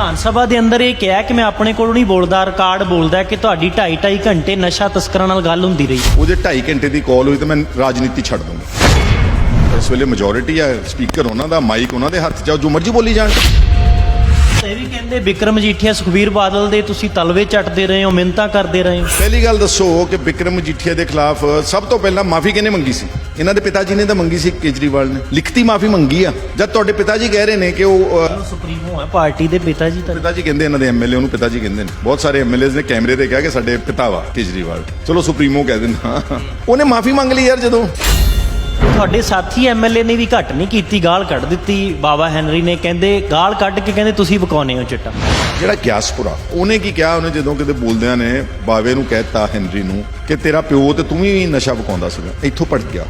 ਵਿਧਾਨ ਸਭਾ ਦੇ ਅੰਦਰ ਇਹ ਕਿਹਾ ਕਿ ਮੈਂ ਆਪਣੇ ਕੋਲੋਂ ਨਹੀਂ ਬੋਲਦਾ ਰਿਕਾਰਡ ਬੋਲਦਾ ਕਿ ਤੁਹਾਡੀ 2.5 2.5 ਘੰਟੇ ਨਸ਼ਾ ਤਸਕਰਾਂ ਨਾਲ ਗੱਲ ਹੁੰਦੀ ਰਹੀ। ਉਹਦੇ 2.5 ਘੰਟੇ ਦੀ ਕਾਲ ਹੋਈ ਤਾਂ ਮੈਂ ਰਾਜਨੀਤੀ ਛੱਡ ਦੂੰਗਾ। ਇਸ ਵੇਲੇ ਮੈਜੋਰਿਟੀ ਆ ਸਪੀਕਰ ਉਹਨਾਂ ਦਾ ਮਾਈਕ ਉਹਨਾਂ ਦੇ ਹੱਥ 'ਚ ਆ, ਜੋ ਮਰਜ਼ੀ ਬੋਲੀ ਜਾਣ। ਵੀ ਕਹਿੰਦੇ ਵਿਕਰਮ ਜੀਠੀਆ ਸੁਖਬੀਰ ਬਾਦਲ ਦੇ ਤੁਸੀਂ ਤਲਵੇ ਚੱਟਦੇ ਰਹੇ ਹੋ ਮਿੰਤਾ ਕਰਦੇ ਰਹੇ ਹੋ। ਪਹਿਲੀ ਗੱਲ ਦੱਸੋ ਕਿ ਵਿਕਰਮ ਮਜੀਠੀਆ ਦੇ ਖਿਲਾਫ ਸਭ ਤੋਂ ਪਹਿਲਾਂ ਮਾਫੀ ਕਿਹਨੇ ਮੰਗੀ ਸੀ? ਇਹਨਾਂ ਦੇ ਪਿਤਾ ਜੀ ਨੇ ਤਾਂ ਮੰਗੀ ਸੀ ਕੇਜਰੀਵਾਲ ਨੇ। ਲਿਖਤੀ ਮਾਫੀ ਮੰਗੀ ਆ। ਜਦ ਤੁਹਾਡੇ ਪਿਤਾ ਜੀ ਕਹਿ ਰਹੇ ਨੇ ਕਿ ਉਹ ਸੁਪਰੀਮੋ ਹੈ ਪਾਰਟੀ ਦੇ ਪਿਤਾ ਜੀ ਤਾਂ। ਪਿਤਾ ਜੀ ਕਹਿੰਦੇ ਇਹਨਾਂ ਦੇ ਐਮਐਲਏ ਉਹਨੂੰ ਪਿਤਾ ਜੀ ਕਹਿੰਦੇ ਨੇ। ਬਹੁਤ ਸਾਰੇ ਐਮਐਲਏਜ਼ ਨੇ ਕੈਮਰੇ ਤੇ ਕਿਹਾ ਕਿ ਸਾਡੇ ਪਿਤਾ ਵਾ ਕੇਜਰੀਵਾਲ। ਚਲੋ ਸੁਪਰੀਮੋ ਕਹਿ ਦਿੰਦਾ। ਉਹਨੇ ਮਾਫੀ ਮੰਗ ਲਈ ਯਾਰ ਜਦੋਂ। ਤੁਹਾਡੇ ਸਾਥੀ ਐਮਐਲਏ ਨੇ ਵੀ ਘੱਟ ਨਹੀਂ ਕੀਤੀ ਗਾਲ ਕੱਢ ਦਿੱਤੀ। ਬਾਬਾ ਹੈਨਰੀ ਨੇ ਕਹਿੰਦੇ ਗਾਲ ਕੱਢ ਕੇ ਕਹਿੰਦੇ ਤੁਸੀਂ ਬਕਾਉਨੇ ਹੋ ਚਿੱਟਾ। ਜਿਹੜਾ ਗਿਆਸਪੁਰਾ ਉਹਨੇ ਕੀ ਕਿਹਾ? ਉਹਨੇ ਜਦੋਂ ਕਿਤੇ ਬੋਲਦਿਆਂ ਨੇ ਬਾਵੇ ਨੂੰ ਕਹਿਤਾ ਹੈਨਰੀ ਨੂੰ ਕਿ ਤੇਰਾ ਪਿਓ ਤੇ ਤੂੰ ਵੀ ਨਸ਼ਾ ਪਕਾਉਂਦਾ ਸੀਗਾ ਇੱਥੋਂ ਪੜ ਗਿਆ।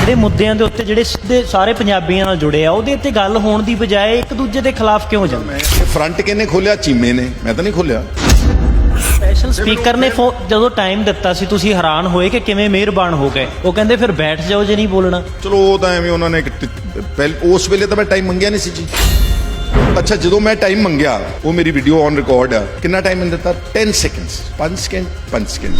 ਜਿਹੜੇ ਮੁੱਦਿਆਂ ਦੇ ਉੱਤੇ ਜਿਹੜੇ ਸਿੱਧੇ ਸਾਰੇ ਪੰਜਾਬੀਆਂ ਨਾਲ ਜੁੜੇ ਆ ਉਹਦੇ ਉੱਤੇ ਗੱਲ ਹੋਣ ਦੀ ਬਜਾਏ ਇੱਕ ਦੂਜੇ ਦੇ ਖਿਲਾਫ ਕਿਉਂ ਜਾਂਦੇ? ਫਰੰਟ ਕਿਹਨੇ ਖੋਲਿਆ? ਚੀਮੇ ਨੇ। ਮੈਂ ਤਾਂ ਨਹੀਂ ਖੋਲਿਆ। ਸਪੈਸ਼ਲ ਸਪੀਕਰ ਨੇ ਫੋ- ਜਦੋਂ ਟਾਈਮ ਦਿੱਤਾ ਸੀ ਤੁਸੀਂ ਹੈਰਾਨ ਹੋਏ ਕਿ ਕਿਵੇਂ ਮਿਹਰਬਾਨ ਹੋ ਗਏ? ਉਹ ਕਹਿੰਦੇ ਫਿਰ ਬੈਠ ਜਾਓ ਜੇ ਨਹੀਂ ਬੋਲਣਾ। ਚਲੋ ਉਹ ਤਾਂ ਐਵੇਂ ਉਹਨਾਂ ਨੇ ਇੱਕ ਉਸ ਵੇਲੇ ਤਾਂ ਮੈਂ ਟਾਈਮ ਮੰਗਿਆ ਨਹੀਂ ਸੀ ਜੀ। ਅੱਛਾ ਜਦੋਂ ਮੈਂ ਟਾਈਮ ਮੰਗਿਆ ਉਹ ਮੇਰੀ ਵੀਡੀਓ ਔਨ ਰਿਕਾਰਡ ਆ। ਕਿੰਨਾ ਟਾਈਮ ਮੈਨੂੰ ਦਿੱਤਾ? 10 ਸੈਕਿੰਡਸ 5 ਸਕਿੰਟ 5 ਸਕਿੰਟ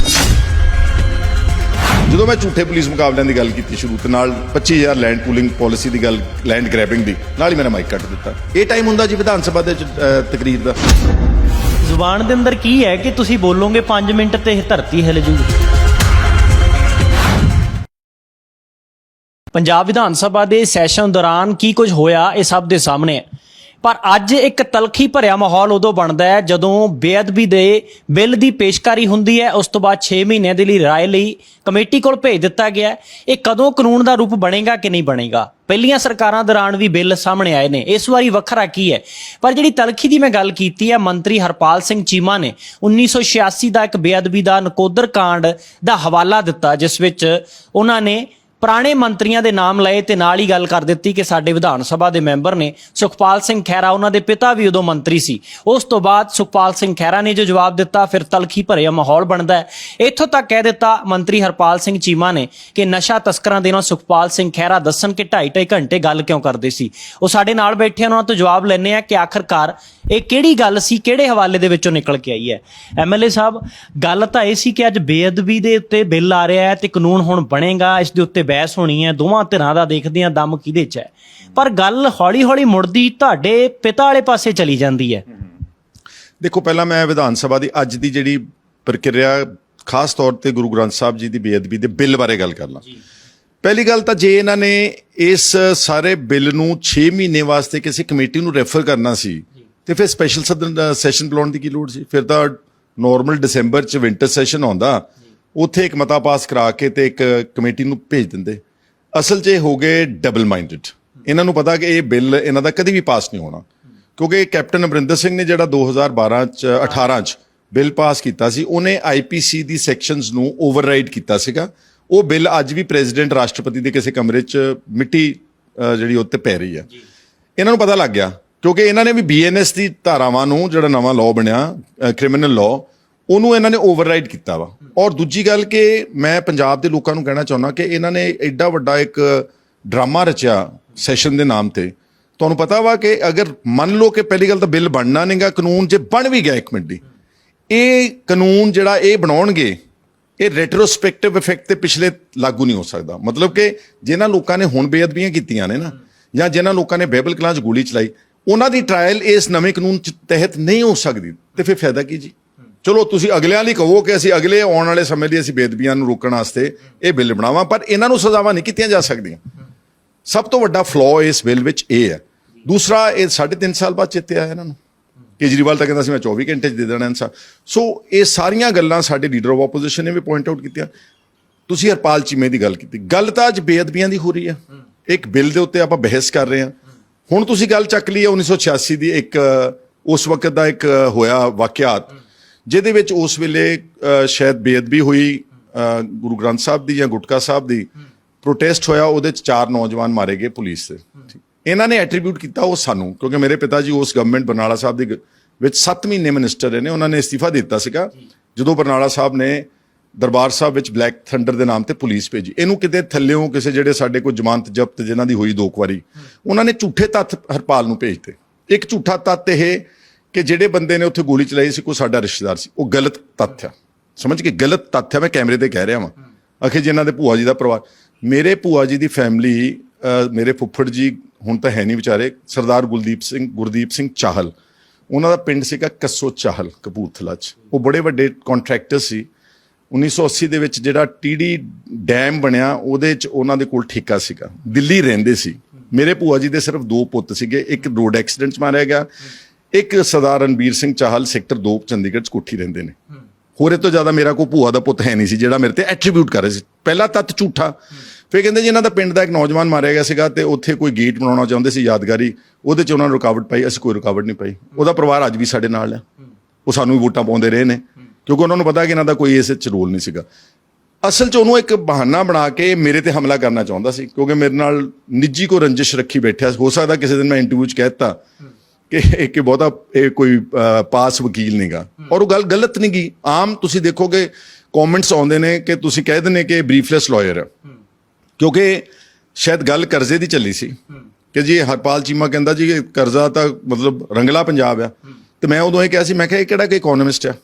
ਜਦੋਂ ਮੈਂ ਝੂਠੇ ਪੁਲਿਸ ਮੁਕਾਬਲਿਆਂ ਦੀ ਗੱਲ ਕੀਤੀ ਸ਼ੁਰੂ ਤੇ ਨਾਲ 25000 ਲੈਂਡ ਪੂਲਿੰਗ ਪਾਲਿਸੀ ਦੀ ਗੱਲ ਲੈਂਡ ਗ੍ਰੈਬਿੰਗ ਦੀ ਨਾਲ ਹੀ ਮੇਰਾ ਮਾਈਕ ਕੱਟ ਦਿੱਤਾ। ਇਹ ਟਾਈਮ ਹੁੰਦਾ ਜੀ ਵਿਧਾਨ ਸਭਾ ਦੇ ਚ, ਤਕਰੀਰ ਦਾ। ਜ਼ੁਬਾਨ ਦੇ ਅੰਦਰ ਕੀ ਹੈ ਕਿ ਤੁਸੀਂ ਬੋਲੋਗੇ 5 ਮਿੰਟ ਤੇ ਇਹ ਧਰਤੀ ਹਿਲ ਜੂਗੀ? ਪੰਜਾਬ ਵਿਧਾਨ ਸਭਾ ਦੇ ਸੈਸ਼ਨ ਦੌਰਾਨ ਕੀ ਕੁਝ ਹੋਇਆ ਇਹ ਸਭ ਦੇ ਸਾਹਮਣੇ। ਹੈ ਪਰ ਅੱਜ ਇੱਕ ਤਲਖੀ ਭਰਿਆ ਮਾਹੌਲ ਉਦੋਂ ਬਣਦਾ ਹੈ ਜਦੋਂ ਬੇਅਦਬੀ ਦੇ ਬਿੱਲ ਦੀ ਪੇਸ਼ਕਾਰੀ ਹੁੰਦੀ ਹੈ। ਉਸ ਤੋਂ ਬਾਅਦ 6 ਮਹੀਨਿਆਂ ਦੇ ਲਈ ਰਾਏ ਲਈ ਕਮੇਟੀ ਕੋਲ ਭੇਜ ਦਿੱਤਾ ਗਿਆ ਇਹ ਕਦੋਂ ਕਾਨੂੰਨ ਦਾ ਰੂਪ ਬਣੇਗਾ ਕਿ ਨਹੀਂ ਬਣੇਗਾ? ਪਹਿਲੀਆਂ ਸਰਕਾਰਾਂ ਦੌਰਾਨ ਵੀ ਬਿੱਲ ਸਾਹਮਣੇ ਆਏ ਨੇ। ਇਸ ਵਾਰੀ ਵੱਖਰਾ ਕੀ ਹੈ? ਪਰ ਜਿਹੜੀ ਤਲਖੀ ਦੀ ਮੈਂ ਗੱਲ ਕੀਤੀ ਹੈ, ਮੰਤਰੀ ਹਰਪਾਲ ਸਿੰਘ ਚੀਮਾ ਨੇ 1986 ਦਾ ਇੱਕ ਬੇਅਦਬੀ ਦਾ ਨਕੋਦਰ ਕਾਂਡ ਦਾ ਹਵਾਲਾ ਦਿੱਤਾ, ਜਿਸ ਵਿੱਚ ਉਹਨਾਂ ਨੇ ਪੁਰਾਣੇ ਮੰਤਰੀਆਂ ਦੇ ਨਾਮ ਲਏ ਤੇ ਨਾਲ ਹੀ ਗੱਲ ਕਰ ਦਿੱਤੀ ਕਿ ਸਾਡੇ ਵਿਧਾਨ ਸਭਾ ਦੇ ਮੈਂਬਰ ਨੇ ਸੁਖਪਾਲ ਸਿੰਘ ਖਹਿਰਾ, ਉਹਨਾਂ ਦੇ ਪਿਤਾ ਵੀ ਉਦੋਂ ਮੰਤਰੀ ਸੀ। ਉਸ ਤੋਂ ਬਾਅਦ ਸੁਖਪਾਲ ਸਿੰਘ ਖਹਿਰਾ ਨੇ ਜੋ ਜਵਾਬ ਦਿੱਤਾ, ਫਿਰ ਤਲਖੀ ਭਰਿਆ ਮਾਹੌਲ ਬਣਦਾ ਹੈ। ਇੱਥੋਂ ਤੱਕ ਕਹਿ ਦਿੱਤਾ, ਮੰਤਰੀ ਹਰਪਾਲ ਸਿੰਘ ਚੀਮਾ ਨੇ ਕਿ ਨਸ਼ਾ ਤਸਕਰਾਂ ਦੇ ਨਾਲ ਸੁਖਪਾਲ ਸਿੰਘ ਖਹਿਰਾ ਦੱਸਣ ਕਿ 2.5 ਘੰਟੇ ਗੱਲ ਕਿਉਂ ਕਰਦੇ ਸੀ। ਉਹ ਸਾਡੇ ਨਾਲ ਬੈਠੇ ਉਹਨਾਂ ਤੋਂ ਜਵਾਬ ਲੈਣੇ ਆ ਕਿ ਆਖਰਕਾਰ ਇਹ ਕਿਹੜੀ ਗੱਲ ਸੀ, ਕਿਹੜੇ ਹਵਾਲੇ ਦੇ ਵਿੱਚੋਂ ਨਿਕਲ ਕੇ ਆਈ ਹੈ। ਐਮਐਲਏ ਸਾਹਿਬ, ਗੱਲ ਤਾਂ ਇਹ ਸੀ ਕਿ ਅੱਜ ਬੇਅਦਬੀ ਦੇ ਉੱਤੇ ਬਿੱਲ ਆ ਰਿਹਾ ਹੈ ਤੇ ਕਾਨੂੰਨ ਹੁਣ ਬਣੇਗਾ, ਇਸ ਦੇ ਉੱਤੇ ਬਹਿਸ ਹੋਣੀ ਹੈ ਦੋਵਾਂ ਧਿਰਾਂ ਦਾ ਦੇਖਦੇ ਆ ਦਮ ਕਿਹਦੇ 'ਚ ਹੈ? ਪਰ ਗੱਲ ਹੌਲੀ-ਹੌਲੀ ਮੁੜਦੀ ਤੁਹਾਡੇ ਪਿਤਾ ਵਾਲੇ ਪਾਸੇ ਚਲੀ ਜਾਂਦੀ ਹੈ। ਦੇਖੋ ਪਹਿਲਾਂ ਮੈਂ ਵਿਧਾਨ ਸਭਾ ਦੀ ਅੱਜ ਦੀ ਜਿਹੜੀ ਪ੍ਰਕਿਰਿਆ ਖਾਸ ਤੌਰ ਤੇ ਗੁਰੂ ਗ੍ਰੰਥ ਸਾਹਿਬ ਜੀ ਦੀ ਬੇਅਦਬੀ ਦੇ ਬਿੱਲ ਬਾਰੇ ਗੱਲ ਕਰ ਲਾਂ। ਪਹਿਲੀ ਗੱਲ ਤਾਂ ਜੇ ਇਹਨਾਂ ਨੇ ਇਸ ਸਾਰੇ ਬਿੱਲ ਨੂੰ 6 ਮਹੀਨੇ ਵਾਸਤੇ ਕਿਸੇ ਕਮੇਟੀ ਨੂੰ ਰੈਫਰ ਕਰਨਾ ਸੀ ਤੇ ਫਿਰ ਸਪੈਸ਼ਲ ਸਦਨ ਸੈਸ਼ਨ ਬੁਲਾਉਣ ਦੀ ਕੀ ਲੋੜ ਸੀ? ਫਿਰ ਤਾਂ ਨਾਰਮਲ ਦਸੰਬਰ ਚ ਵਿੰਟਰ ਸੈਸ਼ਨ ਆਉਂਦਾ। ਉੱਥੇ ਇੱਕ ਮਤਾ ਪਾਸ ਕਰਾ ਕੇ ਤੇ ਇੱਕ ਕਮੇਟੀ ਨੂੰ ਭੇਜ ਦਿੰਦੇ। ਅਸਲ 'ਚ ਇਹ ਹੋ ਗਏ ਡਬਲ ਮਾਈਂਡਡ ਇਹਨਾਂ ਨੂੰ ਪਤਾ ਕਿ ਇਹ ਬਿੱਲ ਇਹਨਾਂ ਦਾ ਕਦੀ ਵੀ ਪਾਸ ਨਹੀਂ ਹੋਣਾ। ਕਿਉਂਕਿ ਕੈਪਟਨ ਅਮਰਿੰਦਰ ਸਿੰਘ ਨੇ ਜਿਹੜਾ 2012 ਚ 18 ਚ ਬਿੱਲ ਪਾਸ ਕੀਤਾ ਸੀ ਉਹਨੇ ਆਈਪੀਸੀ ਦੀ ਸੈਕਸ਼ਨਸ ਨੂੰ ਓਵਰਰਾਈਡ ਕੀਤਾ ਸੀਗਾ। ਉਹ ਬਿੱਲ ਅੱਜ ਵੀ ਪ੍ਰੈਜ਼ੀਡੈਂਟ ਰਾਸ਼ਟਰਪਤੀ ਦੇ ਕਿਸੇ ਕਮਰੇ 'ਚ ਮਿੱਟੀ ਜਿਹੜੀ ਉੱਤੇ ਪੈ ਰਹੀ ਹੈ। ਇਹਨਾਂ ਨੂੰ ਪਤਾ ਲੱਗ ਗਿਆ ਕਿਉਂਕਿ ਇਹਨਾਂ ਨੇ ਵੀ ਬੀਐਨਐਸ ਦੀ ਧਾਰਾਵਾਂ ਨੂੰ ਜਿਹੜਾ ਨਵਾਂ ਲਾਅ ਬਣਿਆ ਕ੍ਰਿਮੀਨਲ ਲਾਅ ਉਹਨੂੰ ਇਹਨਾਂ ਨੇ ਓਵਰਰਾਈਡ ਕੀਤਾ ਵਾ। ਔਰ ਦੂਜੀ ਗੱਲ ਕਿ ਮੈਂ ਪੰਜਾਬ ਦੇ ਲੋਕਾਂ ਨੂੰ ਕਹਿਣਾ ਚਾਹੁੰਦਾ ਕਿ ਇਹਨਾਂ ਨੇ ਐਡਾ ਵੱਡਾ ਇੱਕ ਡਰਾਮਾ ਰਚਿਆ ਸੈਸ਼ਨ ਦੇ ਨਾਮ ਤੇ। ਤੁਹਾਨੂੰ ਪਤਾ ਵਾ ਕਿ ਅਗਰ ਮੰਨ ਲਓ ਕਿ ਪਹਿਲੀ ਗੱਲ ਤਾਂ ਬਿੱਲ ਬਣਨਾ ਨਹੀਂਗਾ ਕਾਨੂੰਨ ਜੇ ਬਣ ਵੀ ਗਿਆ ਇੱਕ ਮਿੰਟ ਦੀ। ਇਹ ਕਾਨੂੰਨ ਜਿਹੜਾ ਇਹ ਬਣਾਉਣਗੇ, ਇਹ ਰੈਟਰੋਸਪੈਕਟਿਵ ਇਫੈਕਟ ਤੇ ਪਿਛਲੇ ਲਾਗੂ ਨਹੀਂ ਹੋ ਸਕਦਾ। ਮਤਲਬ ਕਿ ਜਿਨ੍ਹਾਂ ਲੋਕਾਂ ਨੇ ਹੁਣ ਬੇਅਦਬੀਆਂ ਕੀਤੀਆਂ ਨੇ ਨਾ, ਜਾਂ ਜਿਨ੍ਹਾਂ ਲੋਕਾਂ ਨੇ ਬੈਬਲ ਕਲਾਂ 'ਚ ਗੋਲੀ ਚਲਾਈ, ਉਹਨਾਂ ਦੀ ਟ੍ਰਾਇਲ ਇਸ ਨਵੇਂ ਕਾਨੂੰਨ ਚ ਤਹਿਤ ਨਹੀਂ ਹੋ ਸਕਦੀ। ਤੇ ਫਿਰ ਫਾਇਦਾ ਕੀ ਜੀ? ਚਲੋ ਤੁਸੀਂ ਅਗਲਿਆਂ ਲਈ ਕਹੋ ਕਿ ਅਸੀਂ ਅਗਲੇ ਆਉਣ ਵਾਲੇ ਸਮੇਂ ਲਈ ਅਸੀਂ ਬੇਅਦਬੀਆਂ ਨੂੰ ਰੋਕਣ ਵਾਸਤੇ ਇਹ ਬਿੱਲ ਬਣਾਵਾਂ, ਪਰ ਇਹਨਾਂ ਨੂੰ ਸਜ਼ਾਵਾਂ ਨਹੀਂ ਕੀਤੀਆਂ ਜਾ ਸਕਦੀਆਂ। ਸਭ ਤੋਂ ਵੱਡਾ ਫਲੋ ਇਸ ਬਿੱਲ ਵਿੱਚ ਇਹ ਹੈ। ਦੂਸਰਾ, ਇਹ 3.5 ਸਾਲ ਬਾਅਦ ਚੇਤੇ ਆਇਆ ਇਹਨਾਂ ਨੂੰ। ਕੇਜਰੀਵਾਲ ਤਾਂ ਕਹਿੰਦਾ ਸੀ, ਮੈਂ 24 ਘੰਟੇ 'ਚ ਦੇ ਦੇਣਾ ਇਨਸਾਨ ਸੋ ਇਹ ਸਾਰੀਆਂ ਗੱਲਾਂ ਸਾਡੇ ਲੀਡਰ ਆਫ ਆਪੋਜੀਸ਼ਨ ਨੇ ਵੀ ਪੁਆਇੰਟ ਆਊਟ ਕੀਤੀਆਂ। ਤੁਸੀਂ ਹਰਪਾਲ ਚੀਮੇ ਦੀ ਗੱਲ ਕੀਤੀ। ਗੱਲ ਤਾਂ ਅੱਜ ਬੇਅਦਬੀਆਂ ਦੀ ਹੋ ਰਹੀ ਹੈ। ਇੱਕ ਬਿੱਲ ਦੇ ਉੱਤੇ ਆਪਾਂ ਬਹਿਸ ਕਰ ਰਹੇ ਹਾਂ। ਹੁਣ ਤੁਸੀਂ ਗੱਲ ਚੱਕ ਲਈ ਹੈ 1986 ਦੀ ਇੱਕ, ਉਸ ਵਕਤ ਦਾ ਇੱਕ ਹੋਇਆ ਵਾਕਿਆਤ। ਜਿਹਦੇ ਵਿੱਚ ਉਸ ਵੇਲੇ ਸ਼ਾਇਦ ਬੇਅਦਬੀ ਹੋਈ ਗੁਰੂ ਗ੍ਰੰਥ ਸਾਹਿਬ ਦੀ ਜਾਂ ਗੁਟਕਾ ਸਾਹਿਬ ਦੀ ਪ੍ਰੋਟੈਸਟ ਹੋਇਆ ਉਹਦੇ ਚ ਚਾਰ ਨੌਜਵਾਨ ਮਾਰੇ ਗਏ ਪੁਲਿਸ ਦੇ। ਇਹਨਾਂ ਨੇ ਐਟਰੀਬਿਊਟ ਕੀਤਾ ਉਹ ਸਾਨੂੰ ਕਿਉਂਕਿ ਮੇਰੇ ਪਿਤਾ ਜੀ ਉਸ ਗਵਰਨਮੈਂਟ ਬਰਨਾਲਾ ਸਾਹਿਬ ਦੇ ਵਿੱਚ 7 ਮਹੀਨੇ ਮਿਨਿਸਟਰ ਰਹੇ ਨੇ ਉਹਨਾਂ ਨੇ ਅਸਤੀਫਾ ਦਿੱਤਾ ਸੀਗਾ ਜਦੋਂ ਬਰਨਾਲਾ ਸਾਹਿਬ ਨੇ ਦਰਬਾਰ ਸਾਹਿਬ ਵਿੱਚ ਬਲੈਕ ਥੰਡਰ ਦੇ ਨਾਮ ਤੇ ਪੁਲਿਸ ਭੇਜੀ। ਇਹਨੂੰ ਕਿਤੇ ਥੱਲਿਓਂ ਕਿਸੇ ਜਿਹੜੇ ਸਾਡੇ ਕੋਲ ਜ਼ਮਾਨਤ ਜ਼ਬਤ ਜਿਨ੍ਹਾਂ ਦੀ ਹੋਈ ਦੋ ਕੁ ਵਾਰੀ ਉਹਨਾਂ ਨੇ ਝੂਠੇ ਤੱਥ ਹਰਪਾਲ ਨੂੰ ਭੇਜਤੇ ਇੱਕ ਝੂਠਾ ਤੱਤ ਇਹ ਕਿ ਜਿਹੜੇ ਬੰਦੇ ਨੇ ਉੱਥੇ ਗੋਲੀ ਚਲਾਈ ਸੀ, ਕੋਈ ਸਾਡਾ ਰਿਸ਼ਤੇਦਾਰ ਸੀ, ਉਹ ਗਲਤ ਤੱਥ ਆ। ਸਮਝ ਕੇ? ਗਲਤ ਤੱਥ ਆ, ਮੈਂ ਕੈਮਰੇ ਤੇ ਕਹਿ ਰਿਹਾ ਵਾਂ। ਅਖੇ ਜੀ ਦੇ ਭੂਆ ਜੀ ਦਾ ਪਰਿਵਾਰ। ਮੇਰੇ ਭੂਆ ਜੀ ਦੀ ਫੈਮਿਲੀ ਮੇਰੇ ਫੁੱਫੜ ਜੀ ਹੁਣ ਤਾਂ ਹੈ ਨਹੀਂ ਵਿਚਾਰੇ, ਸਰਦਾਰ ਗੁਲਦੀਪ ਸਿੰਘ, ਗੁਰਦੀਪ ਸਿੰਘ ਚਾਹਲ। ਉਹਨਾਂ ਦਾ ਪਿੰਡ ਸੀਗਾ ਕੱਸੋ ਚਾਹਲ, ਕਪੂਰਥਲਾ 'ਚ। ਉਹ ਬੜੇ ਵੱਡੇ ਕੰਟਰੈਕਟਰ ਸੀ। 1980 ਦੇ ਵਿੱਚ ਜਿਹੜਾ ਟੀਡੀ ਡੈਮ ਬਣਿਆ, ਉਹਦੇ 'ਚ ਉਹਨਾਂ ਦੇ ਕੋਲ ਠੇਕਾ ਸੀਗਾ। ਦਿੱਲੀ ਰਹਿੰਦੇ ਸੀ। ਮੇਰੇ ਭੂਆ ਜੀ ਦੇ ਸਿਰਫ ਦੋ ਪੁੱਤ ਸੀਗੇ। ਇੱਕ ਰੋਡ ਐਕਸੀਡੈਂਟ 'ਚ ਮਾਰਿਆ ਗਿਆ ਇੱਕ ਸਰਦਾਰ ਰਣਬੀਰ ਸਿੰਘ ਚਾਹਲ ਸੈਕਟਰ 2 ਚੰਡੀਗੜ੍ਹ 'ਚ ਕੋਠੀ ਰਹਿੰਦੇ ਨੇ। ਹੋਰੇ ਤੋਂ ਜ਼ਿਆਦਾ ਮੇਰਾ ਕੋਈ ਭੂਆ ਦਾ ਪੁੱਤ ਹੈ ਨਹੀਂ ਸੀ, ਜਿਹੜਾ ਮੇਰੇ ਤੇ ਐਟਰੀਬਿਊਟ ਕਰ ਰਿਹਾ ਸੀ। ਪਹਿਲਾ ਤੱਤ ਝੂਠਾ। ਫਿਰ ਕਹਿੰਦੇ ਜੀ ਇਹਨਾਂ ਦਾ ਪਿੰਡ ਦਾ ਇੱਕ ਨੌਜਵਾਨ ਮਾਰਿਆ ਗਿਆ ਸੀਗਾ ਤੇ ਉੱਥੇ ਕੋਈ ਗੇਟ ਬਣਾਉਣਾ ਚਾਹੁੰਦੇ ਸੀ ਯਾਦਗਾਰੀ, ਉਹਦੇ 'ਚ ਉਹਨਾਂ ਨੂੰ ਰੁਕਾਵਟ ਪਾਈ, ਅਸੀਂ ਕੋਈ ਰੁਕਾਵਟ ਨਹੀਂ ਪਾਈ। ਉਹਦਾ ਪਰਿਵਾਰ ਅੱਜ ਵੀ ਸਾਡੇ ਨਾਲ ਹੈ ਉਹ ਸਾਨੂੰ ਵੀ ਵੋਟਾਂ ਪਾਉਂਦੇ ਰਹੇ ਨੇ, ਕਿਉਂਕਿ ਉਹਨਾਂ ਨੂੰ ਪਤਾ ਕਿ ਇਹਨਾਂ ਦਾ ਕੋਈ ਇਸ 'ਚ ਰੋਲ ਨਹੀਂ ਸੀਗਾ। ਅਸਲ 'ਚ ਉਹਨੂੰ ਇੱਕ ਬਹਾਨਾ ਬਣਾ ਕੇ ਮੇਰੇ ਤੇ ਹਮਲਾ ਕਰਨਾ ਚਾਹੁੰਦਾ ਸੀ, ਕਿਉਂਕਿ ਮੇਰੇ ਨਾਲ ਨਿੱਜੀ ਕੋ ਰੰਜਿਸ਼ ਰੱਖੀ ਬੈਠਿਆ ਹੋ ਸਕਦਾ ਕਿਸੇ ਦਿਨ ਮੈਂ ਇੰਟਰਵਿਊ 'ਚ ਕਹਿ ਦਿੱਤਾ। ਕਿ ਕਿ ਬਹੁਤਾ ਇਹ ਕੋਈ ਪਾਸ ਵਕੀਲ ਨਹੀਂਗਾ ਔਰ ਉਹ ਗੱਲ ਗਲਤ ਨਹੀਂ ਗਈ ਆਮ ਤੁਸੀਂ ਦੇਖੋਗੇ ਕਮੈਂਟਸ ਆਉਂਦੇ ਨੇ ਕਿ ਤੁਸੀਂ ਕਹਿ ਦਿੰਦੇ ਕਿ ਬਰੀਫਲੈਸ ਲਾਇਰ ਹੈ। ਕਿਉਂਕਿ ਸ਼ਾਇਦ ਗੱਲ ਕਰਜ਼ੇ ਦੀ ਚੱਲੀ ਸੀ। ਕਿ ਜੀ ਹਰਪਾਲ ਚੀਮਾ ਕਹਿੰਦਾ ਜੀ ਕਰਜ਼ਾ ਤਾਂ ਮਤਲਬ ਰੰਗਲਾ ਪੰਜਾਬ ਆ। ਤੇ ਮੈਂ ਉਦੋਂ ਇਹ ਕਿਹਾ ਸੀ ਮੈਂ ਕਿਹਾ ਇਹ ਕਿਹੜਾ ਕੋਈ ਇਕਨੋਮਿਸਟ ਆ?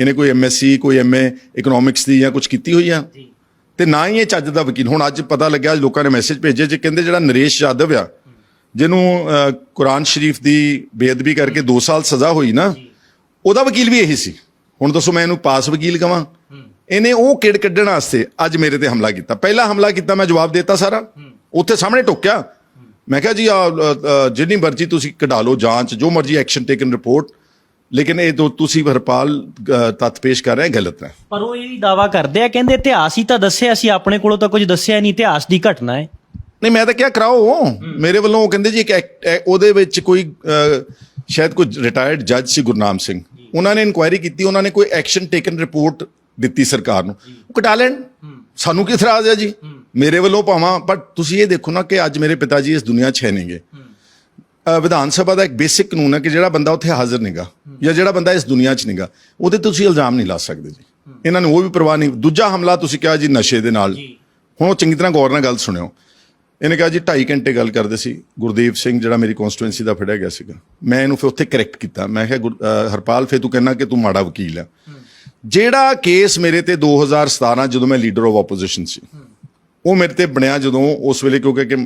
ਇਹਨੇ ਕੋਈ ਐਮਐਸਸੀ ਕੋਈ ਐਮਏ ਇਕਨੋਮਿਕਸ ਦੀ ਜਾਂ ਕੁਝ ਕੀਤੀ ਹੋਈ ਆ? ਤੇ ਨਾ ਹੀ ਇਹ ਚੱਜ ਦਾ ਵਕੀਲ। ਹੁਣ ਅੱਜ ਪਤਾ ਲੱਗਿਆ ਲੋਕਾਂ ਨੇ ਮੈਸੇਜ ਭੇਜੇ ਜੇ ਕਹਿੰਦੇ ਜਿਹੜਾ ਨਰੇਸ਼ ਯਾਦਵ ਆ ਜਿਹਨੂੰ ਕੁਰਾਨ ਸ਼ਰੀਫ ਦੀ ਬੇਅਦਬੀ ਕਰਕੇ 2 ਸਾਲ ਸਜ਼ਾ ਹੋਈ ਨਾ ਉਹਦਾ ਵਕੀਲ ਵੀ ਇਹੀ ਸੀ। ਹੁਣ ਦੱਸੋ ਮੈਂ ਇਹਨੂੰ ਪਾਸ ਵਕੀਲ ਕਵਾਂ? ਇਹਨੇ ਉਹ ਕਿੜ ਕੱਢਣ ਵਾਸਤੇ ਅੱਜ ਮੇਰੇ ਤੇ ਹਮਲਾ ਕੀਤਾ। ਪਹਿਲਾ ਹਮਲਾ ਕੀਤਾ ਮੈਂ ਜਵਾਬ ਦਿੱਤਾ ਸਾਰਾ। ਉੱਥੇ ਸਾਹਮਣੇ ਟੋਕਿਆ। ਮੈਂ ਕਿਹਾ ਜੀ ਅ, ਜਿੰਨੀ ਮਰਜ਼ੀ ਤੁਸੀਂ ਕਢਾ ਲਓ ਜਾਂਚ ਜੋ ਮਰਜ਼ੀ ਐਕਸ਼ਨ ਟੇਕਨ ਰਿਪੋਰਟ ਲੇਕਿਨ ਇਹ ਜੋ ਤੁਸੀਂ ਹਰਪਾਲ ਅ, ਤੱਥ ਪੇਸ਼ ਕਰ ਰਹੇ ਗਲਤ ਹੈ। ਪਰ ਉਹ ਇਹ ਵੀ ਦਾਵਾ ਕਰਦੇ ਆ ਕਹਿੰਦੇ ਇਤਿਹਾਸ ਹੀ ਤਾਂ ਦੱਸਿਆ ਸੀ ਆਪਣੇ ਕੋਲੋਂ ਤਾਂ ਕੁਝ ਦੱਸਿਆ ਨਹੀਂ ਇਤਿਹਾਸ ਦੀ ਘਟਨਾ ਹੈ। ਨਹੀਂ ਮੈਂ ਤਾਂ ਕਿਹਾ ਕਰਾਓ। ਮੇਰੇ ਵੱਲੋਂ ਉਹ ਕਹਿੰਦੇ ਜੀ ਇੱਕ ਉਹਦੇ ਵਿੱਚ ਕੋਈ ਸ਼ਾਇਦ ਕੋਈ ਰਿਟਾਇਰਡ ਜੱਜ ਸੀ ਗੁਰਨਾਮ ਸਿੰਘ। ਉਹਨਾਂ ਨੇ ਇਨਕੁਆਇਰੀ ਕੀਤੀ ਉਹਨਾਂ ਨੇ ਕੋਈ ਐਕਸ਼ਨ ਟੇਕਨ ਰਿਪੋਰਟ ਦਿੱਤੀ ਸਰਕਾਰ ਨੂੰ। ਉਹ ਕਟਾ ਲੈਣ। ਸਾਨੂੰ ਕੀ ਇਤਰਾਜ਼ ਹੈ ਜੀ? ਮੇਰੇ ਵੱਲੋਂ ਭਾਵਾਂ ਪਰ ਤੁਸੀਂ ਇਹ ਦੇਖੋ ਨਾ ਕਿ ਅੱਜ ਮੇਰੇ ਪਿਤਾ ਜੀ ਇਸ ਦੁਨੀਆ 'ਚ ਹੈ ਨਹੀਂਗੇ। ਵਿਧਾਨ ਸਭਾ ਦਾ ਇੱਕ ਬੇਸਿਕ ਕਾਨੂੰਨ ਹੈ ਕਿ ਜਿਹੜਾ ਬੰਦਾ ਉੱਥੇ ਹਾਜ਼ਰ ਨਹੀਂਗਾ ਜਾਂ ਜਿਹੜਾ ਬੰਦਾ ਇਸ ਦੁਨੀਆ 'ਚ ਨਹੀਂਗਾ ਉਹਦੇ ਤੁਸੀਂ ਇਲਜ਼ਾਮ ਨਹੀਂ ਲਾ ਸਕਦੇ ਜੀ। ਇਹਨਾਂ ਨੂੰ ਉਹ ਵੀ ਪਰਵਾਹ ਨਹੀਂ। ਦੂਜਾ ਹਮਲਾ ਤੁਸੀਂ ਕਿਹਾ ਜੀ ਨਸ਼ੇ ਦੇ ਨਾਲ। ਹੁਣ ਉਹ ਚੰਗੀ ਤਰ੍ਹਾਂ ਗੌਰ ਨਾਲ ਗੱਲ ਸੁਣਿਓ। ਇਹਨੇ ਕਿਹਾ ਜੀ 2.5 ਘੰਟੇ ਗੱਲ ਕਰਦੇ ਸੀ ਗੁਰਦੀਪ ਸਿੰਘ ਜਿਹੜਾ ਮੇਰੀ ਕਨਸਟੀਟੂਐਂਸੀ ਦਾ ਫੜਿਆ ਗਿਆ ਸੀਗਾ। ਮੈਂ ਇਹਨੂੰ ਫਿਰ ਉੱਥੇ ਕਰੈਕਟ ਕੀਤਾ। ਮੈਂ ਕਿਹਾ ਗੁਰ- ਹਰਪਾਲ ਫੇ ਤੂੰ ਕਹਿੰਦਾ ਕਿ ਤੂੰ ਮਾੜਾ ਵਕੀਲ ਆ। ਜਿਹੜਾ ਕੇਸ ਮੇਰੇ ਤੇ 2017 ਜਦੋਂ ਮੈਂ ਲੀਡਰ ਆਫ ਆਪੋਜੀਸ਼ਨ ਸੀ ਉਹ ਮੇਰੇ ਤੇ ਬਣਿਆ ਜਦੋਂ ਉਸ ਵੇਲੇ ਕਿਉਂਕਿ ਕਿ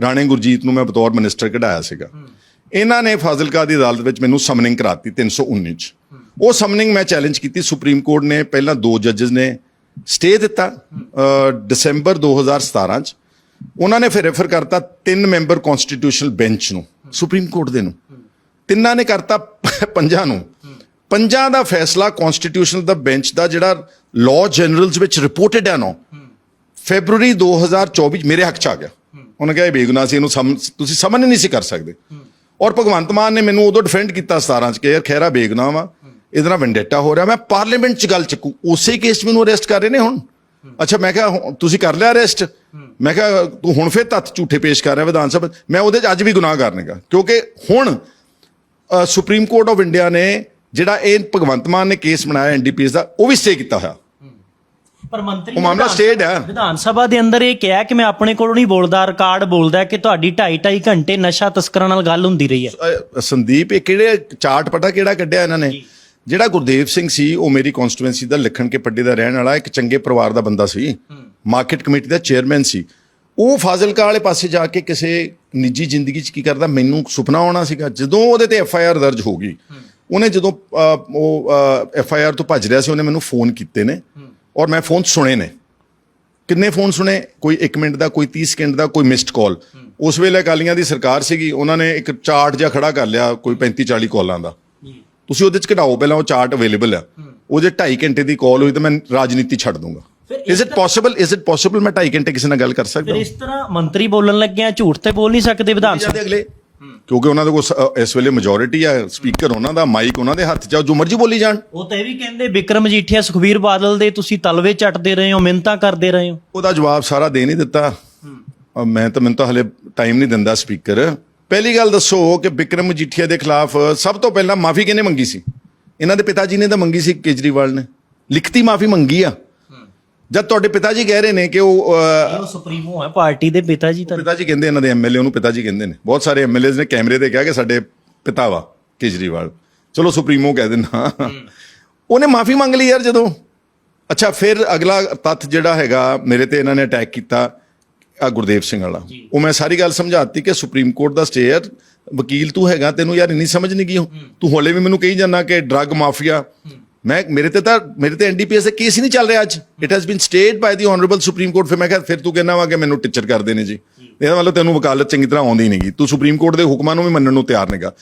ਰਾਣੇ ਗੁਰਜੀਤ ਨੂੰ ਮੈਂ ਬਤੌਰ ਮਿਨਿਸਟਰ ਕਢਾਇਆ ਸੀਗਾ। ਇਹਨਾਂ ਨੇ ਫਾਜ਼ਿਲਕਾ ਦੀ ਅਦਾਲਤ ਵਿੱਚ ਮੈਨੂੰ ਸਮਨਿੰਗ ਕਰਾਤੀ 319 ਚ। ਉਹ ਸਮਨਿੰਗ ਮੈਂ ਚੈਲੰਜ ਕੀਤੀ। ਸੁਪਰੀਮ ਕੋਰਟ ਨੇ ਪਹਿਲਾਂ ਦੋ ਜੱਜਸ ਨੇ ਸਟੇ ਦਿੱਤਾ ਅ, ਦਸੰਬਰ 2017 ਚ। ਉਹਨਾਂ ਨੇ ਫਿਰ ਰੈਫਰ ਕਰਤਾ ਤਿੰਨ ਮੈਂਬਰ ਕਨਸਟੀਟਿਊਸ਼ਨਲ ਬੈਂਚ ਨੂੰ ਸੁਪਰੀਮ ਕੋਰਟ ਦੇ ਨੂੰ। ਤਿੰਨਾਂ ਨੇ ਕਰਤਾ ਪੰਜਾਂ ਨੂੰ। ਪੰਜਾਂ ਦਾ ਫੈਸਲਾ ਕਨਸਟੀਟਿਊਸ਼ਨਲ ਦਾ ਬੈਂਚ ਦਾ ਜਿਹੜਾ ਲਾਅ ਜਨਰਲਸ ਵਿੱਚ ਰਿਪੋਰਟਡ ਹੈ ਨਾ ਫੈਬਰੂਰੀ 2024 ਮੇਰੇ ਹੱਕ ਚ ਆ ਗਿਆ। ਉਹਨਾਂ ਕਿਹਾ, ਇਹ ਬੇਗੁਨਾਹ ਸੀ, ਇਹਨੂੰ ਸਮ- ਤੁਸੀਂ ਸਮਝ ਨਹੀਂ ਸੀ ਕਰ ਸਕਦੇ। ਔਰ ਭਗਵੰਤ ਮਾਨ ਨੇ ਮੈਨੂੰ ਉਦੋਂ ਡਿਫੈਂਡ ਕੀਤਾ 17 ਚ ਕਿ ਯਾਰ ਖੈਰਾ ਬੇਗੁਨਾਹ ਵਾ, ਇਹਦੇ ਨਾਲ ਵੈਂਡੇਟਾ ਹੋ ਰਿਹਾ। ਮੈਂ ਪਾਰਲੀਮੈਂਟ ਚ ਗੱਲ ਚੱਕੂ, ਉਸੇ ਕੇਸ 'ਚ ਮੈਨੂੰ ਅਰੈਸਟ ਕਰ ਰਹੇ ਨੇ ਹੁਣ। ਅੱਛਾ ਮੈਂ ਕਿਹਾ ਹੁਣ ਤੁਸੀਂ ਕਰ ਲਿਆ ਅਰੈਸਟ ਮੈਂ ਕਿਹਾ ਤੂੰ ਹੁਣ ਫੇਰ ਤੱਥ ਝੂਠੇ ਪੇਸ਼ ਕਰ ਰਿਹਾ ਵਿਧਾਨ ਸਭਾ। ਮੈਂ ਉਹਦੇ 'ਚ ਅੱਜ ਵੀ ਗੁਨਾਹ ਕਰਨੇਗਾ ਕਿਉਂਕਿ ਹੁਣ ਸੁਪਰੀਮ ਕੋਰਟ ਆਫ ਇੰਡੀਆ ਨੇ ਜਿਹੜਾ ਇਹ ਭਗਵੰਤ ਮਾਨ ਨੇ ਕੇਸ ਬਣਾਇਆ ਐਨਡੀਪੀਐਸ ਦਾ ਉਹ ਵੀ ਸਟੇ ਕੀਤਾ ਹੋਇਆ। ਪਰ ਮੰਤਰੀ ਉਹ ਮਾਮਲਾ ਹੈ। ਵਿਧਾਨ ਸਭਾ ਦੇ ਅੰਦਰ ਇਹ ਕਿਹਾ ਕਿ ਮੈਂ ਆਪਣੇ ਕੋਲੋਂ ਨਹੀਂ ਬੋਲਦਾ ਰਿਕਾਰਡ ਬੋਲਦਾ ਕਿ ਤੁਹਾਡੀ 2.5 2.5 ਘੰਟੇ ਨਸ਼ਾ ਤਸਕਰਾਂ ਨਾਲ ਗੱਲ ਹੁੰਦੀ ਰਹੀ ਹੈ। ਸੰਦੀਪ ਇਹ ਕਿਹੜੇ ਚਾਰਟ ਪਟਾ ਕਿਹੜਾ ਕੱਢਿਆ ਇਹਨਾਂ ਨੇ? ਜਿਹੜਾ ਗੁਰਦੇਵ ਸਿੰਘ ਸੀ ਉਹ ਮੇਰੀ ਕਨਸਟੀਟੂਐਂਸੀ ਦਾ ਲਖਣ ਕੇ ਪੱਡੇ ਦਾ ਰਹਿਣ ਵਾਲਾ ਇੱਕ ਚੰਗੇ ਪਰਿਵਾਰ ਦਾ ਬੰਦਾ ਸੀ। ਮਾਰਕੀਟ ਕਮੇਟੀ ਦਾ ਚੇਅਰਮੈਨ ਸੀ। ਉਹ ਫਾਜ਼ਿਲਕਾ ਵਾਲੇ ਪਾਸੇ ਜਾ ਕੇ ਕਿਸੇ ਨਿੱਜੀ ਜ਼ਿੰਦਗੀ 'ਚ ਕੀ ਕਰਦਾ ਮੈਨੂੰ ਸੁਪਨਾ ਆਉਣਾ ਸੀਗਾ। ਜਦੋਂ ਉਹਦੇ ਤੇ ਐਫ ਆਈ ਆਰ ਦਰਜ ਹੋ ਗਈ ਉਹਨੇ ਜਦੋਂ ਉਹ ਐਫ ਆਈ ਆਰ ਤੋਂ ਭੱਜ ਰਿਹਾ ਸੀ ਉਹਨੇ ਮੈਨੂੰ ਫੋਨ ਕੀਤੇ ਨੇ ਔਰ ਮੈਂ ਫੋਨ ਸੁਣੇ ਨੇ। ਕਿੰਨੇ ਫੋਨ ਸੁਣੇ? ਕੋਈ 1 ਮਿੰਟ ਦਾ ਕੋਈ 30 ਸਕਿੰਟ ਦਾ ਕੋਈ ਮਿਸਡ ਕਾਲ ਉਸ ਵੇਲੇ ਅਕਾਲੀਆਂ ਦੀ ਸਰਕਾਰ ਸੀਗੀ ਉਹਨਾਂ ਨੇ ਇੱਕ ਚਾਰਟ ਜਿਹਾ ਖੜਾ ਕਰ ਲਿਆ ਕੋਈ 35 40 ਕਾਲਾਂ ਦਾ। ਤੁਸੀਂ ਉਹਦੇ ਚ ਘਟਾਓ ਪਹਿਲਾਂ ਉਹ ਚਾਰਟ ਅਵੇਲੇਬਲ ਆ। ਉਹ ਜੇ 2.5 ਘੰਟੇ ਦੀ ਕਾਲ ਹੋਈ ਤਾਂ ਮੈਂ ਰਾਜਨੀਤੀ ਛੱਡ ਦੂੰਗਾ। Is it possible is it possible ਮੈਂ 2.5 ਘੰਟੇ ਕਿਸੇ ਨਾਲ ਗੱਲ ਕਰ ਸਕਦਾ ਫਿਰ ਇਸ ਤਰ੍ਹਾਂ ਮੰਤਰੀ ਬੋਲਣ ਲੱਗਿਆ ਝੂਠ ਤੇ ਬੋਲ ਨਹੀਂ ਸਕਦੇ ਵਿਧਾਨ ਸਭਾ। ਜਾਂਦੇ ਅਗਲੇ ਕਿਉਂਕਿ ਉਹਨਾਂ ਦੇ ਕੋਲ ਇਸ ਵੇਲੇ ਮੈਜੋਰਿਟੀ ਆ ਸਪੀਕਰ ਉਹਨਾਂ ਦਾ ਮਾਈਕ ਉਹਨਾਂ ਦੇ ਹੱਥ 'ਚ ਆ, ਜੋ ਮਰਜ਼ੀ ਬੋਲੀ ਜਾਣ। ਉਹ ਤਾਂ ਇਹ ਵੀ ਕਹਿੰਦੇ ਵਿਕਰਮ ਮਜੀਠੀਆ ਸੁਖਬੀਰ ਬਾਦਲ ਦੇ ਤੁਸੀਂ ਤਲਵੇ ਚੱਟਦੇ ਰਹੇ ਹੋ ਮਿੰਤਾ ਕਰਦੇ ਰਹੇ ਹੋ। ਉਹਦਾ ਜਵਾਬ ਸਾਰਾ ਦੇ ਨਹੀਂ ਦਿੱਤਾ। ਮੈਂ ਤਾਂ ਮੈਨੂੰ ਤਾਂ ਹਲੇ ਟਾਈਮ ਨਹੀਂ ਦਿੰਦਾ ਸਪੀਕਰ ਪਹਿਲੀ ਗੱਲ ਦੱਸੋ ਕਿ ਵਿਕਰਮ ਮਜੀਠੀਆ ਦੇ ਖਿਲਾਫ ਸਭ ਤੋਂ ਪਹਿਲਾਂ ਮਾਫੀ ਕਿਹਨੇ ਮੰਗੀ ਸੀ? ਇਹਨਾਂ ਦੇ ਪਿਤਾ ਜੀ ਨੇ ਤਾਂ ਮੰਗੀ ਸੀ ਕੇਜਰੀਵਾਲ ਨੇ। ਲਿਖਤੀ ਮਾਫੀ ਮੰਗੀ ਆ। ਜਦ ਤੁਹਾਡੇ ਪਿਤਾ ਜੀ ਕਹਿ ਰਹੇ ਨੇ ਕਿ ਉਹ ਸੁਪਰੀਮੋ ਹੈ ਪਾਰਟੀ ਦੇ ਪਿਤਾ ਜੀ ਤਾਂ। ਪਿਤਾ ਜੀ ਕਹਿੰਦੇ ਇਹਨਾਂ ਦੇ ਐਮਐਲਏ ਉਹਨੂੰ ਪਿਤਾ ਜੀ ਕਹਿੰਦੇ ਨੇ। ਬਹੁਤ ਸਾਰੇ ਐਮਐਲਏਜ਼ ਨੇ ਕੈਮਰੇ ਤੇ ਕਿਹਾ ਕਿ ਸਾਡੇ ਪਿਤਾ ਵਾ ਕੇਜਰੀਵਾਲ। ਚਲੋ ਸੁਪਰੀਮੋ ਕਹਿ ਦਿੰਦਾ। ਉਹਨੇ ਮਾਫੀ ਮੰਗ ਲਈ ਯਾਰ ਜਦੋਂ। ਅੱਛਾ ਫਿਰ ਅਗਲਾ ਤੱਥ ਜਿਹੜਾ ਹੈਗਾ ਮੇਰੇ ਤੇ ਇਹਨਾਂ ਨੇ ਅਟੈਕ ਕੀਤਾ। ਆ ਗੁਰਦੇਵ ਸਿੰਘ ਵਾਲਾ। ਉਹ ਮੈਂ ਸਾਰੀ ਗੱਲ ਸਮਝਾਤੀ ਕਿ ਸੁਪਰੀਮ ਕੋਰਟ ਦਾ ਸਟੇ ਹੈ ਵਕੀਲ ਤੂੰ ਹੈਗਾ ਤੈਨੂੰ ਯਾਰ ਇੰਨੀ ਸਮਝ ਨਹੀਂ ਗਈ ਤੂੰ ਹੌਲੇ ਵੀ ਮੈਨੂੰ ਕਹੀ ਜਾਂਦਾ ਕਿ ਡਰੱਗ ਮਾਫੀਆ ਮੈਂ ਮੇਰੇ ਤੇ ਤਾਂ ਮੇਰੇ ਤੇ ਐਨਡੀਪੀਐਸ ਦਾ ਕੇਸ ਹੀ ਨਹੀਂ ਚੱਲ ਰਿਹਾ ਅੱਜ। It has been stayed by the honourable supreme court ਫਿਰ ਮੈਂ ਕਿਹਾ ਫਿਰ ਤੂੰ ਕਹਿੰਦਾ ਵਾ ਕਿ ਮੈਨੂੰ ਟੀਚਰ ਕਰਦੇ ਨੇ ਜੀ। ਇਹਦਾ ਮਤਲਬ ਤੈਨੂੰ ਵਕਾਲਤ ਚੰਗੀ ਤਰ੍ਹਾਂ ਆਉਂਦੀ ਨਹੀਂਗੀ ਤੂੰ ਸੁਪਰੀਮ ਕੋਰਟ ਦੇ ਹੁਕਮਾਂ ਨੂੰ ਵੀ ਮੰਨਣ ਨੂੰ ਤਿਆਰ ਨਹੀਂਗਾ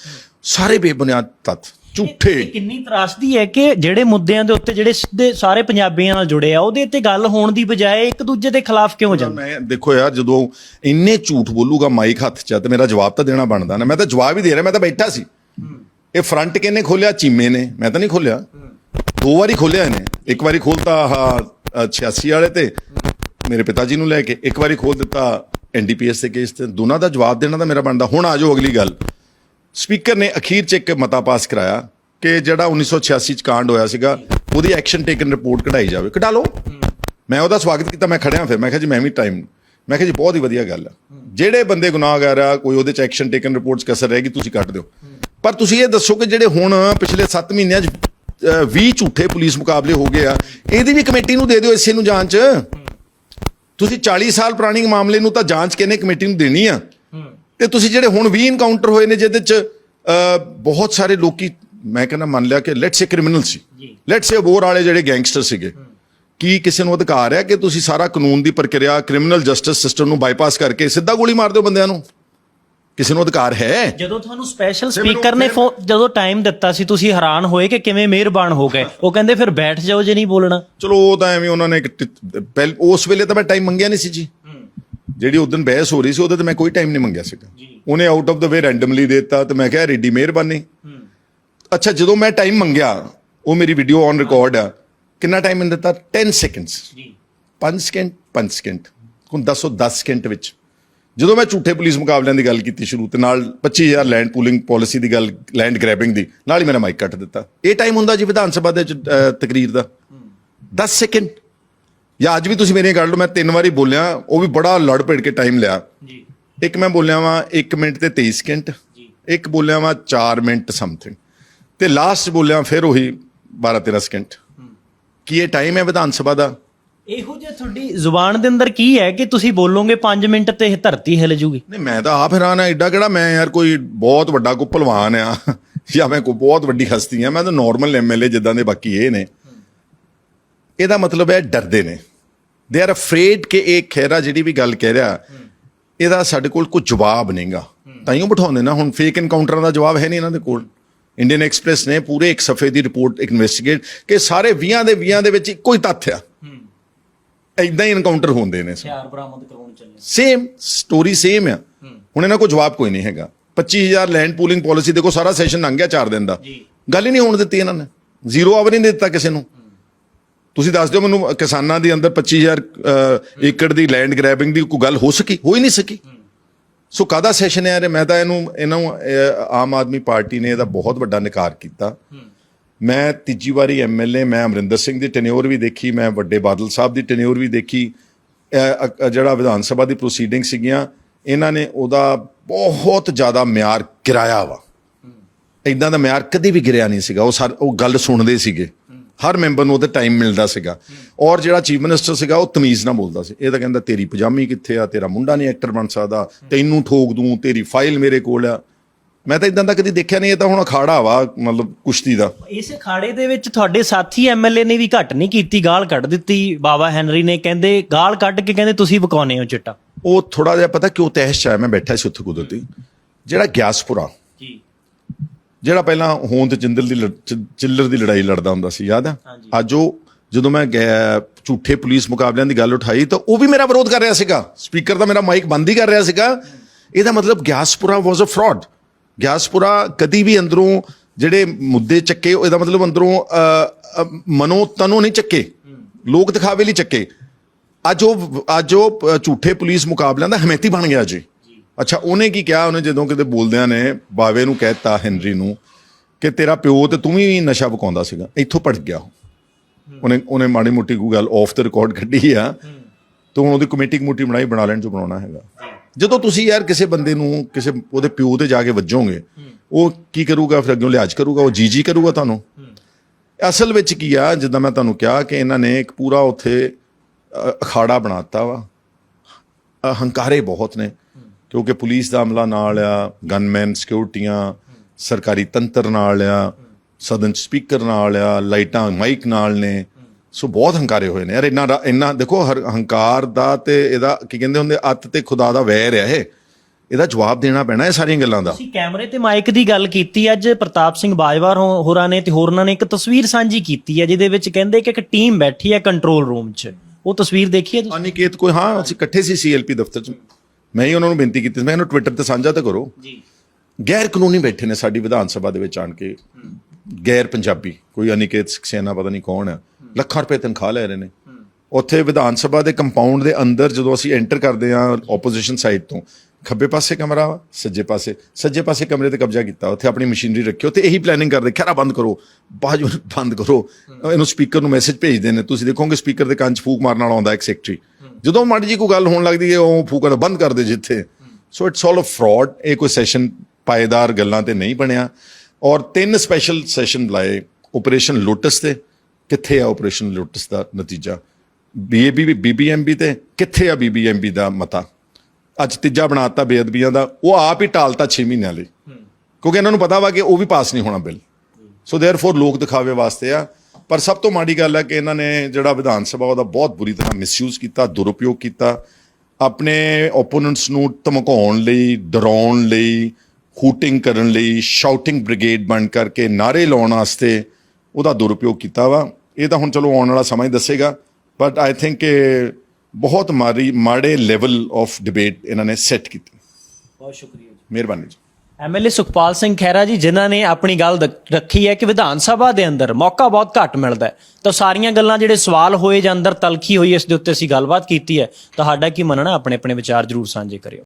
ਸਾਰੇ ਬੇਬੁਨਿਆਦ ਤੱਥ। ਝੂਠੇ। ਇਹ ਕਿੰਨੀ ਤਰਾਸਦੀ ਹੈ ਕਿ ਜਿਹੜੇ ਮੁੱਦਿਆਂ ਦੇ ਉੱਤੇ ਜਿਹੜੇ ਸਿੱਧੇ ਸਾਰੇ ਪੰਜਾਬੀਆਂ ਨਾਲ ਜੁੜੇ ਆ ਉਹਦੇ ਤੇ ਗੱਲ ਹੋਣ ਦੀ ਬਜਾਏ ਇੱਕ ਦੂਜੇ ਦੇ ਖਿਲਾਫ ਕਿਉਂ ਜਾਂਦਾ? ਮੈਂ ਦੇਖੋ ਯਾਰ ਜਦੋਂ ਇੰਨੇ ਝੂਠ ਬੋਲੂਗਾ ਮਾਈਕ ਹੱਥ 'ਚ ਤੇ ਮੇਰਾ ਜਵਾਬ ਤਾਂ ਦੇਣਾ ਬਣਦਾ ਨਾ। ਮੈਂ ਤਾਂ ਜਵਾਬ ਹੀ ਦੇ ਰਿਹਾ ਮੈਂ ਤਾਂ ਬੈਠਾ ਸੀ। ਇਹ ਫਰੰਟ ਕਿਹਨੇ ਖੋਲਿਆ? ਚੀਮੇ ਨੇ। ਮੈਂ ਤਾਂ ਨਹੀਂ ਖੋਲਿਆ। ਦੋ ਵਾਰੀ ਖੋਲਿਆ ਇਹਨੇ। ਇੱਕ ਵਾਰੀ ਖੋਲਤਾ ਆਹ 86 ਵਾਲੇ ਤੇ ਮੇਰੇ ਪਿਤਾ ਜੀ ਨੂੰ ਲੈ ਕੇ। ਇੱਕ ਵਾਰੀ ਖੋਲ ਦਿੱਤਾ ਐਨਡੀਪੀਐਸ ਦੇ ਕੇਸ ਤੇ। ਦੋਨਾਂ ਦਾ ਜਵਾਬ ਦੇਣਾ ਤਾਂ ਮੇਰਾ ਬਣਦਾ। ਹੁਣ ਆ ਜਾਓ ਅਗਲੀ ਗੱਲ। ਸਪੀਕਰ ਨੇ ਅਖੀਰ 'ਚ ਇੱਕ ਮਤਾ ਪਾਸ ਕਰਾਇਆ ਕਿ ਜਿਹੜਾ 1986 ਚ ਕਾਂਡ ਹੋਇਆ ਸੀਗਾ ਉਹਦੀ ਐਕਸ਼ਨ ਟੇਕਨ ਰਿਪੋਰਟ ਕਢਾਈ ਜਾਵੇ। ਕਢਾ ਲਓ। ਮੈਂ ਉਹਦਾ ਸਵਾਗਤ ਕੀਤਾ ਮੈਂ ਖੜਿਆ ਫਿਰ। ਮੈਂ ਕਿਹਾ ਜੀ ਮੈਂ ਵੀ ਟਾਈਮ ਮੈਂ ਕਿਹਾ ਜੀ ਬਹੁਤ ਹੀ ਵਧੀਆ ਗੱਲ ਆ। ਜਿਹੜੇ ਬੰਦੇ ਗੁਨਾਹਗਾਰ ਆ ਕੋਈ ਉਹਦੇ ਚ ਐਕਸ਼ਨ ਟੇਕਨ ਰਿਪੋਰਟਸ ਕਸਰ ਰਹੇਗੀ ਤੁਸੀਂ ਕੱਢ ਦਿਓ। ਪਰ ਤੁਸੀਂ ਇਹ ਦੱਸੋ ਕਿ ਜਿਹੜੇ ਹੁਣ ਪਿਛਲੇ 7 ਮਹੀਨਿਆਂ ਚ ਅਹ, 20 ਝੂਠੇ ਪੁਲਿਸ ਮੁਕਾਬਲੇ ਹੋ ਗਏ ਆ ਇਹਦੀ ਵੀ ਕਮੇਟੀ ਨੂੰ ਦੇ ਦਿਓ ਇਸੇ ਨੂੰ ਜਾਂਚ। ਤੁਸੀਂ 40 ਸਾਲ ਪੁਰਾਣੀ ਮਾਮਲੇ ਨੂੰ ਤਾਂ ਜਾਂਚ ਕਿਹਨੇ ਕਮੇਟੀ ਨੂੰ ਦੇਣੀ ਆ? ਤੇ ਤੁਸੀਂ ਜਿਹੜੇ ਹੁਣ 20 ਇਨਕਾਊਂਟਰ ਹੋਏ ਨੇ ਜਿਹਦੇ ਚ ਬਹੁਤ ਸਾਰੇ ਲੋਕੀ ਮੈਂ ਕਹਿੰਦਾ ਮੰਨ ਲਿਆ ਕਿ ਲੈਟਸ ਸੇ ਕ੍ਰਿਮੀਨਲ ਸੀ। ਲੈਟਸ ਸੇ ਬੋਰ ਵਾਲੇ ਜਿਹੜੇ ਗੈਂਗਸਟਰ ਸੀਗੇ। ਕੀ ਕਿਸੇ ਨੂੰ ਅਧਿਕਾਰ ਹੈ ਕਿ ਤੁਸੀਂ ਸਾਰਾ ਕਾਨੂੰਨ ਦੀ ਪ੍ਰਕਿਰਿਆ ਕ੍ਰਿਮੀਨਲ ਜਸਟਿਸ ਸਿਸਟਮ ਨੂੰ ਬਾਈਪਾਸ ਕਰਕੇ ਸਿੱਧਾ ਗੋਲੀ ਮਾਰ ਦਿਓ ਬੰਦਿਆਂ ਨੂੰ? ਕਿਸੇ ਨੂੰ ਅਧਿਕਾਰ ਹੈ? ਜਦੋਂ ਤੁਹਾਨੂੰ ਸਪੈਸ਼ਲ ਸਪੀਕਰ ਨੇ ਜਦੋਂ ਟਾਈਮ ਦਿੱਤਾ ਸੀ ਤੁਸੀਂ ਹੈਰਾਨ ਹੋਏ ਕਿ ਕਿਵੇਂ ਮਿਹਰਬਾਨ ਹੋ ਗਏ। ਉਹ ਕਹਿੰਦੇ ਫਿਰ ਬੈਠ ਜਾਓ ਜੇ ਨਹੀਂ ਬੋਲਣਾ। ਚਲੋ ਉਹ ਤਾਂ ਐਵੇਂ ਉਹਨਾਂ ਨੇ ਉਸ ਵੇਲੇ ਤਾਂ ਮੈਂ ਟਾਈਮ ਮੰਗਿਆ ਨਹੀਂ ਸੀ ਜੀ। ਜਿਹੜੀ ਉਦੋਂ ਬਹਿਸ ਹੋ ਰਹੀ ਸੀ ਉਹਦੇ ਤੇ ਮੈਂ ਕੋਈ ਟਾਈਮ ਨਹੀਂ ਮੰਗਿਆ ਸੀਗਾ। ਉਹਨੇ out of the way randomly ਦਿੱਤਾ ਤੇ ਮੈਂ ਕਿਹਾ ਰੈਡੀ ਮਿਹਰਬਾਨੀ। ਅੱਛਾ ਜਦੋਂ ਮੈਂ ਟਾਈਮ ਮੰਗਿਆ ਉਹ ਮੇਰੀ ਵੀਡੀਓ ਔਨ ਰਿਕਾਰਡ ਆ। ਕਿੰਨਾ ਟਾਈਮ ਮੈਨੂੰ ਦਿੱਤਾ? 10 ਸੈਕਿੰਡਸ ਜੀ। 5 ਸਕਿੰਟ 5 ਸਕਿੰਟ ਹੁਣ ਦੱਸੋ 10 ਸਕਿੰਟ ਵਿੱਚ। ਜਦੋਂ ਮੈਂ ਝੂਠੇ ਪੁਲਿਸ ਮੁਕਾਬਲਿਆਂ ਦੀ ਗੱਲ ਕੀਤੀ ਸ਼ੁਰੂ ਤੇ ਨਾਲ 25000 ਲੈਂਡ ਪੂਲਿੰਗ ਪਾਲਿਸੀ ਦੀ ਗੱਲ ਲੈਂਡ ਗ੍ਰੈਬਿੰਗ ਦੀ ਨਾਲ ਹੀ ਮੇਰਾ ਮਾਈਕ ਕੱਟ ਦਿੱਤਾ। ਇਹ ਟਾਈਮ ਹੁੰਦਾ ਜੀ ਵਿਧਾਨ ਸਭਾ ਦੇ ਤਕਰੀਰ ਦਾ। 10 ਸੈਕਿੰਡ ਜਾਂ ਅੱਜ ਵੀ ਤੁਸੀਂ ਮੇਰੇ ਗੱਲ ਲਓ ਮੈਂ ਤਿੰਨ ਵਾਰੀ ਬੋਲਿਆ ਉਹ ਵੀ ਬੜਾ ਲੜ ਭਿੜ ਕੇ ਟਾਈਮ ਲਿਆ। ਜੀ। ਇੱਕ ਮੈਂ ਬੋਲਿਆ ਵਾਂ 1 ਮਿੰਟ ਤੇ 23 ਸਕਿੰਟ ਇੱਕ ਬੋਲਿਆ ਵਾਂ 4 ਮਿੰਟ ਸਮਥਿੰਗ ਤੇ ਲਾਸਟ ਬੋਲਿਆ ਫਿਰ ਉਹੀ 12 13 ਸਕਿੰਟ ਕੀ ਇਹ ਟਾਈਮ ਹੈ ਵਿਧਾਨ ਸਭਾ ਦਾ? ਇਹੋ ਜਿਹਾ ਤੁਹਾਡੀ ਜ਼ੁਬਾਨ ਦੇ ਅੰਦਰ ਕੀ ਹੈ ਕਿ ਤੁਸੀਂ ਬੋਲੋਗੇ 5 ਮਿੰਟ ਤੇ ਇਹ ਧਰਤੀ ਹਿਲ ਜੂਗੀ? ਨਹੀਂ ਮੈਂ ਤਾਂ ਆਪ ਹੈਰਾਨ ਆ ਐਡਾ ਕਿਹੜਾ ਮੈਂ ਯਾਰ ਕੋਈ ਬਹੁਤ ਵੱਡਾ ਕੋ ਭਲਵਾਨ ਆ ਜਾਂ ਮੈਂ ਕੋਈ ਬਹੁਤ ਵੱਡੀ ਹਸਤੀ ਆ ਮੈਂ ਤਾਂ ਨਾਰਮਲ ਐਮਐਲਏ ਜਿੱਦਾਂ ਦੇ ਬਾਕੀ ਇਹ ਨੇ। ਇਹਦਾ ਮਤਲਬ ਹੈ ਡਰਦੇ ਨੇ। ਦੇ ਆਰ ਅਫਰੇਡ ਕਿ ਇਹ ਖੈਰਾ ਜਿਹੜੀ ਵੀ ਗੱਲ ਕਹਿ ਰਿਹਾ ਇਹਦਾ ਸਾਡੇ ਕੋਲ ਕੋਈ ਜਵਾਬ ਨਹੀਂਗਾ। ਤਾਈਓ ਬਿਠਾਉਂਦੇ ਨਾ ਹੁਣ ਫੇਕ ਐਨਕਾਊਂਟਰਾਂ ਦਾ ਜਵਾਬ ਹੈ ਨਹੀਂ ਇਹਨਾਂ ਦੇ ਕੋਲ। ਇੰਡੀਅਨ ਐਕਸਪ੍ਰੈਸ ਨੇ ਪੂਰੇ ਇੱਕ ਸਫੇ ਦੀ ਰਿਪੋਰਟ ਇਨਵੈਸਟੀਗੇਟ ਕਿ ਸਾਰੇ 20 ਦੇ 20 ਦੇ ਵਿੱਚ ਇੱਕੋ ਹੀ ਤੱਥ ਆ। ਐਦਾਂ ਹੀ ਐਨਕਾਊਂਟਰ ਹੁੰਦੇ ਨੇ। ਹਥਿਆਰ ਬਰਾਮਦ ਕਰਾਉਣ ਚੱਲੇ ਸੇਮ ਸਟੋਰੀ ਸੇਮ ਆ। ਹੁਣ ਇਹਨਾਂ ਕੋਲ ਜਵਾਬ ਕੋਈ ਨਹੀਂ ਹੈਗਾ। 25000 ਲੈਂਡ ਪੂਲਿੰਗ ਪਾਲਿਸੀ ਦੇਖੋ ਸਾਰਾ ਸੈਸ਼ਨ ਲੰਘ ਗਿਆ 4 ਦਿਨ ਦਾ। ਗੱਲ ਹੀ ਨਹੀਂ ਹੋਣ ਦਿੱਤੀ ਇਹਨਾਂ ਨੇ। ਜ਼ੀਰੋ ਆਵਰ ਹੀ ਨਹੀਂ ਦਿੱਤਾ ਕਿਸੇ ਨੂੰ। ਤੁਸੀਂ ਦੱਸ ਦਿਓ ਮੈਨੂੰ ਕਿਸਾਨਾਂ ਦੇ ਅੰਦਰ 25000 ਅ, ਏਕੜ ਦੀ ਲੈਂਡ ਗ੍ਰੈਬਿੰਗ ਦੀ ਕੋਈ ਗੱਲ ਹੋ ਸਕੀ? ਹੋ ਹੀ ਨਹੀਂ ਸਕੀ। ਸੋ ਕਾਦਾ ਸੈਸ਼ਨ ਹੈ? ਯਾਰ ਮੈਂ ਤਾਂ ਇਹਨੂੰ ਇਹਨਾਂ ਆਮ ਆਦਮੀ ਪਾਰਟੀ ਨੇ ਇਹਦਾ ਬਹੁਤ ਵੱਡਾ ਨਕਾਰ ਕੀਤਾ। ਮੈਂ ਤੀਜੀ ਵਾਰੀ ਐਮਐਲਏ ਮੈਂ ਅਮਰਿੰਦਰ ਸਿੰਘ ਦੀ ਟੈਨਿਓਰ ਵੀ ਦੇਖੀ ਮੈਂ ਵੱਡੇ ਬਾਦਲ ਸਾਹਿਬ ਦੀ ਟੈਨਿਓਰ ਵੀ ਦੇਖੀ। ਜਿਹੜਾ ਵਿਧਾਨ ਸਭਾ ਦੀ ਪ੍ਰੋਸੀਡਿੰਗ ਸੀਗੀਆਂ ਇਹਨਾਂ ਨੇ ਉਹਦਾ ਬਹੁਤ ਜ਼ਿਆਦਾ ਮਿਆਰ ਗਿਰਾਇਆ ਵਾ। ਇਦਾਂ ਦਾ ਮਿਆਰ ਕਦੇ ਵੀ ਗਿਰਿਆ ਨਹੀਂ ਸੀਗਾ। ਉਹ ਸਰ ਉਹ ਗੱਲ ਸੁਣਦੇ ਸੀਗੇ। ਹਰ ਮੈਂਬਰ ਨੂੰ ਉਹਦੇ ਟਾਈਮ ਮਿਲਦਾ ਸੀਗਾ। ਔਰ ਜਿਹੜਾ ਚੀਫ ਮਿਨਿਸਟਰ ਸੀਗਾ ਉਹ ਤਮੀਜ਼ ਨਾਲ ਬੋਲਦਾ ਸੀ। ਇਹ ਤਾਂ ਕਹਿੰਦਾ ਤੇਰੀ ਪਜਾਮੀ ਕਿੱਥੇ ਆ? ਤੇਰਾ ਮੁੰਡਾ ਨਹੀਂ ਐਕਟਰ ਬਣ ਸਕਦਾ। ਤੈਨੂੰ ਠੋਕ ਦੂੰ ਤੇਰੀ ਫਾਈਲ ਮੇਰੇ ਕੋਲ ਆ। ਮੈਂ ਤਾਂ ਇਦਾਂ ਦਾ ਕਦੀ ਦੇਖਿਆ ਨਹੀਂ ਇਹ ਤਾਂ ਹੁਣ ਅਖਾੜਾ ਵਾ ਮਤਲਬ ਕੁਸ਼ਤੀ ਦਾ। ਇਸ ਖਾੜੇ ਦੇ ਵਿੱਚ ਤੁਹਾਡੇ ਸਾਥੀ ਐਮਐਲਏ ਨੇ ਵੀ ਘੱਟ ਨਹੀਂ ਕੀਤੀ ਗਾਲ ਕੱਢ ਦਿੱਤੀ ਬਾਬਾ ਹੈਨਰੀ ਨੇ। ਕਹਿੰਦੇ ਗਾਲ ਕੱਢ ਕੇ ਕਹਿੰਦੇ ਤੁਸੀਂ ਵਕਾਉਨੇ ਹੋ ਚਿੱਟਾ? ਉਹ ਥੋੜਾ ਜਿਹਾ ਪਤਾ ਕਿਉਂ ਤਹਿਸ਼ ਚ ਆਇਆ? ਮੈਂ ਬੈਠਾ ਸੀ ਉੱਥੇ ਕੁਦਰਤੀ। ਜਿਹੜਾ ਗਿਆਸਪੁਰਾ ਜੀ। ਜਿਹੜਾ ਪਹਿਲਾਂ ਹੋਂਦ ਚਿੰਦਲ ਦੀ ਲੜ- ਚ- ਚਿੱਲਰ ਦੀ ਲੜਾਈ ਲੜਦਾ ਹੁੰਦਾ ਸੀ ਯਾਦ ਆ। ਅੱਜ ਉਹ ਜਦੋਂ ਮੈਂ ਝੂਠੇ ਪੁਲਿਸ ਮੁਕਾਬਲਿਆਂ ਦੀ ਗੱਲ ਉਠਾਈ ਤਾਂ ਉਹ ਵੀ ਮੇਰਾ ਵਿਰੋਧ ਕਰ ਰਿਹਾ ਸੀਗਾ। ਸਪੀਕਰ ਦਾ ਮੇਰਾ ਮਾਈਕ ਬੰਦ ਹੀ ਕਰ ਰਿਹਾ ਸੀਗਾ। ਇਹਦਾ ਮਤਲਬ Giaspura was a fraud Giaspura ਕਦੀ ਵੀ ਅੰਦਰੋਂ ਜਿਹੜੇ ਮੁੱਦੇ ਚੱਕੇ ਇਹਦਾ ਮਤਲਬ ਅੰਦਰੋਂ ਮਨੋ ਤਨੋ ਨਹੀਂ ਚੱਕੇ। ਲੋਕ ਦਿਖਾਵੇ ਲਈ ਚੱਕੇ। ਅੱਜ ਉਹ ਅੱਜ ਉਹ ਝੂਠੇ ਪੁਲਿਸ ਮੁਕਾਬਲਿਆਂ ਦਾ ਹਮੇਤੀ ਬਣ ਗਿਆ ਜੀ। ਅੱਛਾ ਉਹਨੇ ਕੀ ਕਿਹਾ? ਉਹਨੇ ਜਦੋਂ ਕਿਤੇ ਬੋਲਦਿਆਂ ਨੇ ਬਾਵੇ ਨੂੰ ਕਹਿਤਾ ਹੈਨਰੀ ਨੂੰ ਕਿ ਤੇਰਾ ਪਿਓ ਤੇ ਤੂੰ ਵੀ ਨਸ਼ਾ ਵਕਾਉਂਦਾ ਸੀਗਾ ਇੱਥੋਂ ਪੜ ਗਿਆ ਉਹ। ਉਹਨੇ ਉਹਨੇ ਮਾੜੀ ਮੋਟੀ ਕੋਈ ਗੱਲ ਆਫ ਦ ਰਿਕਾਰਡ ਕੱਢੀ ਆ। ਤੂੰ ਉਹਦੀ ਕਮੇਟੀ ਕਮੂਟੀ ਬਣਾਈ ਬਣਾ ਲੈਣ ਜੋ ਬਣਾਉਣਾ ਹੈਗਾ। ਜਦੋਂ ਤੁਸੀਂ ਯਾਰ ਕਿਸੇ ਬੰਦੇ ਨੂੰ ਕਿਸੇ ਉਹਦੇ ਪਿਓ ਤੇ ਜਾ ਕੇ ਵੱਜੋਗੇ ਉਹ ਕੀ ਕਰੂਗਾ? ਫਿਰ ਅੱਗੇ ਲਿਹਾਜ਼ ਕਰੂਗਾ ਉਹ ਜੀ ਜੀ ਕਰੂਗਾ ਤੁਹਾਨੂੰ? ਅਸਲ ਵਿੱਚ ਕੀ ਆ ਜਿੱਦਾਂ ਮੈਂ ਤੁਹਾਨੂੰ ਕਿਹਾ ਕਿ ਇਹਨਾਂ ਨੇ ਇੱਕ ਪੂਰਾ ਉੱਥੇ ਅਖਾੜਾ ਬਣਾਤਾ ਵਾ। ਹੰਕਾਰੇ ਬਹੁਤ ਨੇ। ਕਿਉਂਕਿ ਪੁਲਿਸ ਦਾ ਅਮਲਾ ਨਾਲ ਆ ਗਨਮੈਨ ਸਿਕਿਉਰਟੀਆਂ ਸਰਕਾਰੀ ਤੰਤਰ ਨਾਲ ਆ ਸਦਨ ਸਪੀਕਰ ਨਾਲ ਆ ਲਾਈਟਾਂ ਮਾਈਕ ਨਾਲ ਨੇ। ਸੋ ਬਹੁਤ ਹੰਕਾਰੇ ਹੋਏ ਨੇ। ਯਾਰ ਇੰਨਾ ਇੰਨਾ ਦੇਖੋ ਹਰ ਹੰਕਾਰ ਦਾ ਤੇ ਇਹਦਾ ਕੀ ਕਹਿੰਦੇ ਹੁੰਦੇ ਅੱਤ ਤੇ ਖੁਦਾ ਦਾ ਵੈਰ ਹੈ ਇਹ। ਇਹਦਾ ਜਵਾਬ ਦੇਣਾ ਪੈਣਾ ਇਹ ਸਾਰੀਆਂ ਗੱਲਾਂ ਦਾ। ਤੁਸੀਂ ਕੈਮਰੇ ਤੇ ਮਾਈਕ ਦੀ ਗੱਲ ਕੀਤੀ ਅੱਜ ਪ੍ਰਤਾਪ ਸਿੰਘ ਬਾਜਵਾ ਹੋਰਾਂ ਨੇ ਤੇ ਹੋਰਨਾਂ ਨੇ ਇੱਕ ਤਸਵੀਰ ਸਾਂਝੀ ਕੀਤੀ ਹੈ ਜਿਹਦੇ ਵਿੱਚ ਕਹਿੰਦੇ ਕਿ ਇੱਕ ਟੀਮ ਬੈਠੀ ਹੈ ਕੰਟਰੋਲ ਰੂਮ 'ਚ। ਉਹ ਤਸਵੀਰ ਦੇਖੀ ਹੈ ਤੁਸੀਂ? ਅਨਿਕੇਤ ਕੋਈ ਹਾਂ ਅਸੀਂ ਇਕੱਠੇ ਸੀ ਸੀਐਲਪੀ ਦਫ਼ਤਰ 'ਚ। ਮੈਂ ਹੀ ਉਹਨਾਂ ਨੂੰ ਬੇਨਤੀ ਕੀਤੀ ਸੀ, ਮੈਂ ਇਹਨੂੰ ਟਵਿੱਟਰ ਤੇ ਸਾਂਝਾ ਤਾਂ ਕਰੋ। ਜੀ। ਗੈਰ ਕਾਨੂੰਨੀ ਬੈਠੇ ਨੇ ਸਾਡੀ ਵਿਧਾਨ ਸਭਾ ਦੇ ਵਿੱਚ ਆਣ ਕੇ। ਗੈਰ ਪੰਜਾਬੀ ਕੋਈ ਅਨਿਕੇਤ ਸਕਸੇਨਾ ਪਤਾ ਨਹੀਂ ਕੌਣ ਹੈ। ਲੱਖਾਂ ਰੁਪਏ ਤਨਖਾਹ ਲੈ ਰਹੇ ਨੇ। ਉੱਥੇ ਵਿਧਾਨ ਸਭਾ ਦੇ ਕੰਪਾਊਂਡ ਦੇ ਅੰਦਰ ਜਦੋਂ ਅਸੀਂ ਐਂਟਰ ਕਰਦੇ ਹਾਂ ਆਪੋਜੀਸ਼ਨ ਸਾਈਡ ਤੋਂ ਖੱਬੇ ਪਾਸੇ ਕਮਰਾ ਵਾ, ਸੱਜੇ ਪਾਸੇ ਸੱਜੇ ਪਾਸੇ ਕਮਰੇ ਤੇ ਕਬਜ਼ਾ ਕੀਤਾ ਉੱਥੇ ਆਪਣੀ ਮਸ਼ੀਨਰੀ ਰੱਖਿਓ ਤੇ ਇਹੀ ਪਲੈਨਿੰਗ ਕਰਦੇ ਖੈਰਾ ਬੰਦ ਕਰੋ ਬਾਜੂ ਬੰਦ ਕਰੋ। ਇਹਨੂੰ ਸਪੀਕਰ ਨੂੰ ਮੈਸੇਜ ਭੇਜਦੇ ਨੇ ਤੁਸੀਂ ਦੇਖੋਗੇ ਸਪੀਕਰ ਦੇ ਕੰਨ 'ਚ ਫੂਕ ਮਾਰਨ ਵਾਲਾ ਆਉਂਦਾ ਇੱਕ ਸੈਕਟਰੀ ਜਦੋਂ ਮਾੜੀ ਜੀ ਕੋਈ ਗੱਲ ਹੋਣ ਲੱਗਦੀ ਹੈ ਉਹ ਫੂਕਣ ਬੰਦ ਕਰ ਦੇ ਜਿੱਥੇ। So it's all a fraud ਇਹ ਕੋਈ ਸੈਸ਼ਨ ਪਾਏਦਾਰ ਗੱਲਾਂ ਤੇ ਨਹੀਂ ਬਣਿਆ। ਔਰ ਤਿੰਨ ਸਪੈਸ਼ਲ ਸੈਸ਼ਨ ਬੁਲਾਏ ਆਪਰੇਸ਼ਨ ਲੋਟਸ ਤੇ। ਕਿੱਥੇ ਆ ਆਪਰੇਸ਼ਨ ਲੋਟਸ ਦਾ ਨਤੀਜਾ? ਬੀਏਬੀ ਬੀਬੀਐਮਬੀ ਤੇ। ਕਿੱਥੇ ਆ ਬੀਬੀਐਮਬੀ ਦਾ ਮਤਾ? ਅੱਜ ਤੀਜਾ ਬਣਾਤਾ ਬੇਅਦਬੀਆਂ ਦਾ। ਉਹ ਆਪ ਹੀ ਟਾਲਤਾ 6 ਮਹੀਨਿਆਂ ਲਈ। ਕਿਉਂਕਿ ਇਹਨਾਂ ਨੂੰ ਪਤਾ ਵਾ ਕਿ ਉਹ ਵੀ ਪਾਸ ਨਹੀਂ ਹੋਣਾ ਬਿੱਲ। ਸੋ ਦੇਅਰਫੋਰ ਲੋਕ ਦਿਖਾਵੇ ਵਾਸਤੇ ਆ। ਪਰ ਸਭ ਤੋਂ ਮਾੜੀ ਗੱਲ ਹੈ ਕਿ ਇਹਨਾਂ ਨੇ ਜਿਹੜਾ ਵਿਧਾਨ ਸਭਾ ਉਹਦਾ ਬਹੁਤ ਬੁਰੀ ਤਰ੍ਹਾਂ ਮਿਸਯੂਜ਼ ਕੀਤਾ ਦੁਰਉਪਯੋਗ ਕੀਤਾ। ਆਪਣੇ ਓਪੋਨੈਂਟਸ ਨੂੰ ਧਮਕਾਉਣ ਲਈ ਡਰਾਉਣ ਲਈ ਹੂਟਿੰਗ ਕਰਨ ਲਈ ਸ਼ਾਊਟਿੰਗ ਬ੍ਰਿਗੇਡ ਬਣ ਕਰਕੇ ਨਾਰੇ ਲਾਉਣ ਵਾਸਤੇ ਉਹਦਾ ਦੁਰਉਪਯੋਗ ਕੀਤਾ ਵਾ। ਇਹ ਤਾਂ ਹੁਣ ਚਲੋ ਆਉਣ ਵਾਲਾ ਸਮਾਂ ਹੀ ਦੱਸੇਗਾ ਬਟ ਆਈ ਥਿੰਕ ਕਿ ਬਹੁਤ ਮਾਰੀ ਮਾੜੇ ਲੈਵਲ ਆਫ ਡਿਬੇਟ ਇਹਨਾਂ ਨੇ ਸੈੱਟ ਕੀਤੀ। ਬਹੁਤ ਸ਼ੁਕਰੀਆ ਜੀ। ਮਿਹਰਬਾਨੀ ਜੀ। ਐਮਐਲਏ ਸੁਖਪਾਲ ਸਿੰਘ ਖਹਿਰਾ ਜੀ, ਜਿਨ੍ਹਾਂ ਨੇ ਆਪਣੀ ਗੱਲ ਦ- ਰੱਖੀ ਹੈ ਕਿ ਵਿਧਾਨ ਸਭਾ ਦੇ ਅੰਦਰ ਮੌਕਾ ਬਹੁਤ ਘੱਟ ਮਿਲਦਾ ਹੈ। ਤਾਂ ਸਾਰੀਆਂ ਗੱਲਾਂ ਜਿਹੜੇ ਸਵਾਲ ਹੋਏ ਜਾਂ ਅੰਦਰ ਤਲਖੀ ਹੋਈ, ਇਸ ਦੇ ਉੱਤੇ ਅਸੀਂ ਗੱਲਬਾਤ ਕੀਤੀ ਹੈ। ਤੁਹਾਡਾ ਕੀ ਮੰਨਣਾ? ਆਪਣੇ ਆਪਣੇ ਵਿਚਾਰ ਜਰੂਰ ਸਾਂਝੇ ਕਰਿਓ।